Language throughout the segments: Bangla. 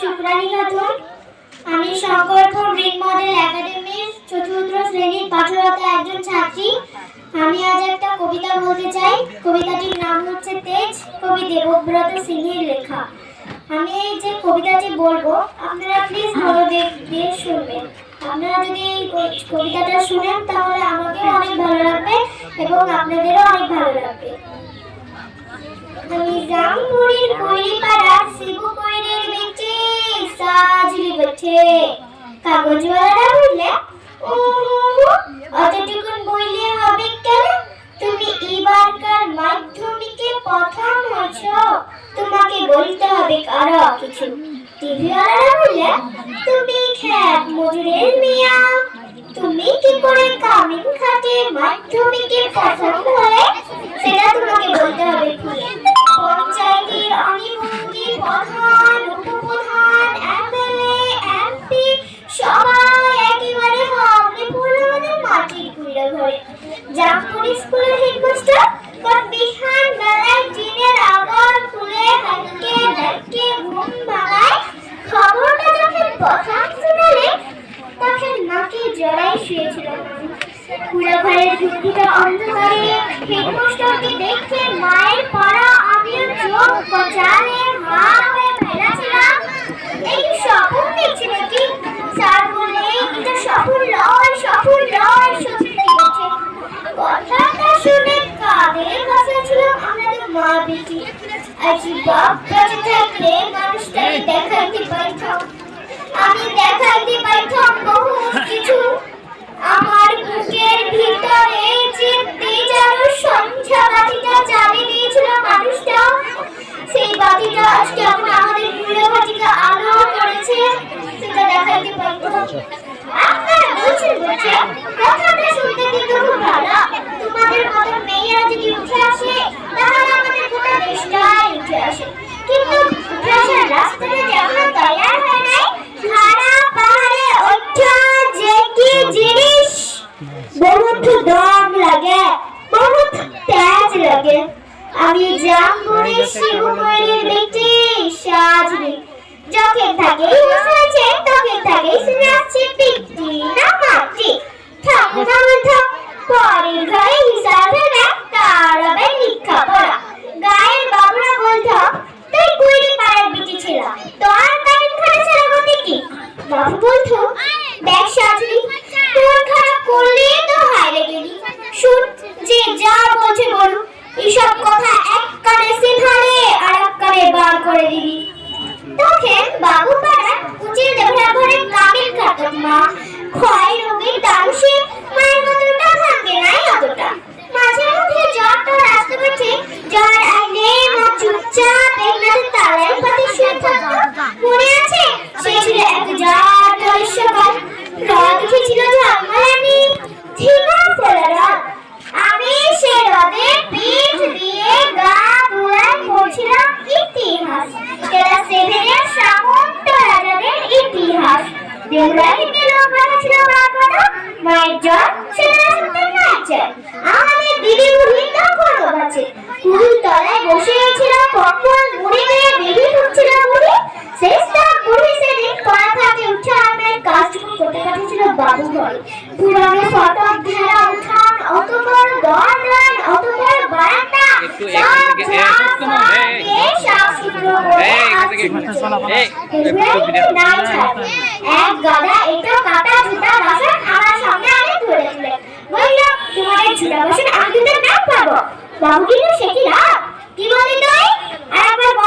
শুক্রানী খাতুন আমি শঙ্করপুর গ্রিন মডেল একাডেমির চতুর্থ শ্রেণির পাঠরত একজন ছাত্রী। আমি আজ একটা কবিতা বলতে চাই। কবিতাটির নাম হচ্ছে তেজ কবি দেবব্রত সিংহের লেখা। আমি এই যে কবিতাটি বলব, আপনারা প্লিজ মনোযোগ দিয়ে শুনবেন। আপনারা যদি এই কবিতাটা শুনেন, তাহলে আমাকেও অনেক ভালো লাগবে এবং আপনাদেরও অনেক ভালো লাগবে। আমি রামপুরীর কইরিপাড়া শিবু কইরের বেচে সাজলি বটে কাগজওয়ালারা বললে অতটুকুন বইলে হবে কেন? তুমি এবারকার মাধ্যমিকে প্রথম হচ্ছ তোমাকে বলতে হবে আরও কিছু। টিভিওয়ালারা বললে, তুমি খ্যাত মজুরের মিয়া। তুমি কি করে কামিন খাটে মাধ্যমিকে প্রথম হলে সেটা তোমাকে বলতে হবে অনিভঙ্গি প্রধান উপপ্রধান এমএলএ খুলে হাঁটকে হাঁটকে নাকে জড়াই শুয়েছিল পুরো ঘরের ঝুঁকিটা অন্ধকারে হেডমাস্টারকে দেখে মায়ের পড়া আমিও চোখ কচালে মা হয়ে ফেলেছিলাম এই কি স্বপ্ন দেখছি নাকি স্যার বলে এটা স্বপ্ন নয় স্বপ্ন নয় সত্যি বলছে কথাটা শুনে কাদের ভাষা ছিল আমাদের মা বেটি আজ বাপ কাছে থাকলে মানুষটাকে দেখাইতে পারতাম আমি দেখাইতে পারতাম বহু কিছু আমি জামপুরি শিবপুরের বেটি সাজনি যখন থাকে হয়েছে তখন থাকে শুনাচ্ছে পিটি না মাটি। থাম থাম থাম পরের ঘরে হিসাবে না তার লিখা পড়া। গায়ের বাবুরা বলতো তুই কুইরি পাড়ার বিটি ছিল তোর কামিন খানা ছিল গতি কি? বাবু বলতো দেখ সাজনি তোর খারাপ করলে তো হাইরে গেলি শুন যে যা বলছে বলুন এসব কখন বেবি ঢুকছিল শেষটা সেদিন উঠে কাজটুকু করতে ঘরে পুরানো ফটক ঘেরা উঠান অত বড় দরজান অত বড় বারান্দা সব। দিয়ে করে। এক গাদা এটো কাটা জুতা বাসন আমার সামনে আনে ধরে দিলে বলল তোমাদের জুতা বাসন আমি দুটো নাম পাবো? বাবু কিন্তু সে কি লাভ? কি বলি তুই? আর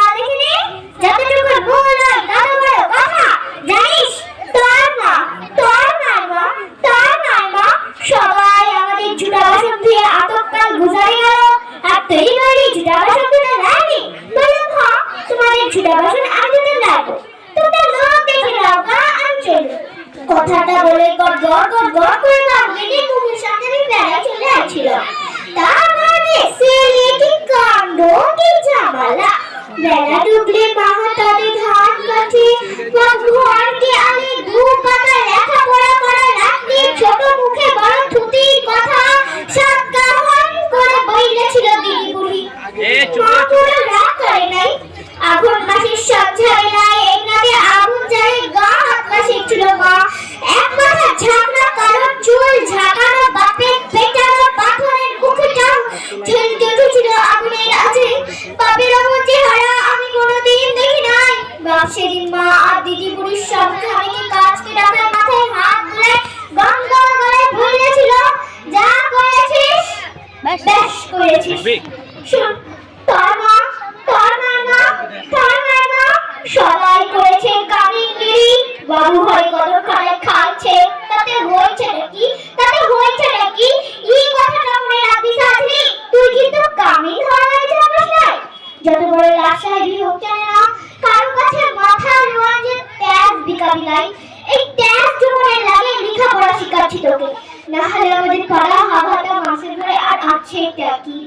করি করা হাওয়াটা মাসে ধরে আর আছে কি?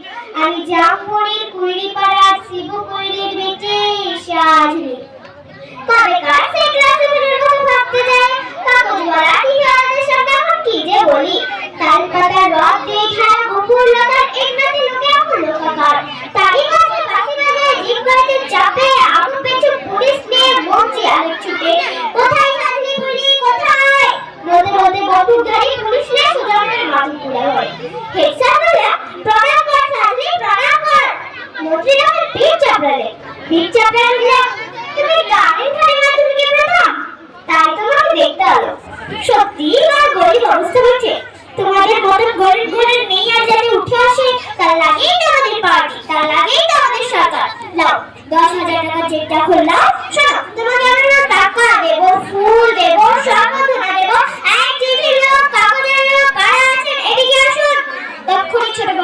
আমি যা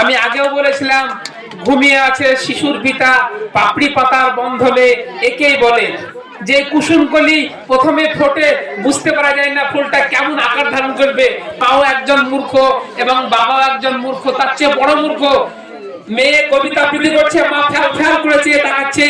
আমি আগেও বলেছিলাম, ঘুমিয়ে আছে শিশুর পিতা, পাপড়ি পাতার বন্ধলে একেই বলে। যে কুসুমকলি প্রথমে ফোটে বুঝতে পারা যায় না ফুলটা কেমন আকার ধারণ করবে। পাও একজন মূর্খ এবং বাবাও একজন মূর্খ, তার চেয়ে বড় মূর্খ। মেয়ে কবিতা আবৃত্তি করছে মা ফ্যাল ফ্যাল করেছে দেখাচ্ছে তাকাচ্ছে।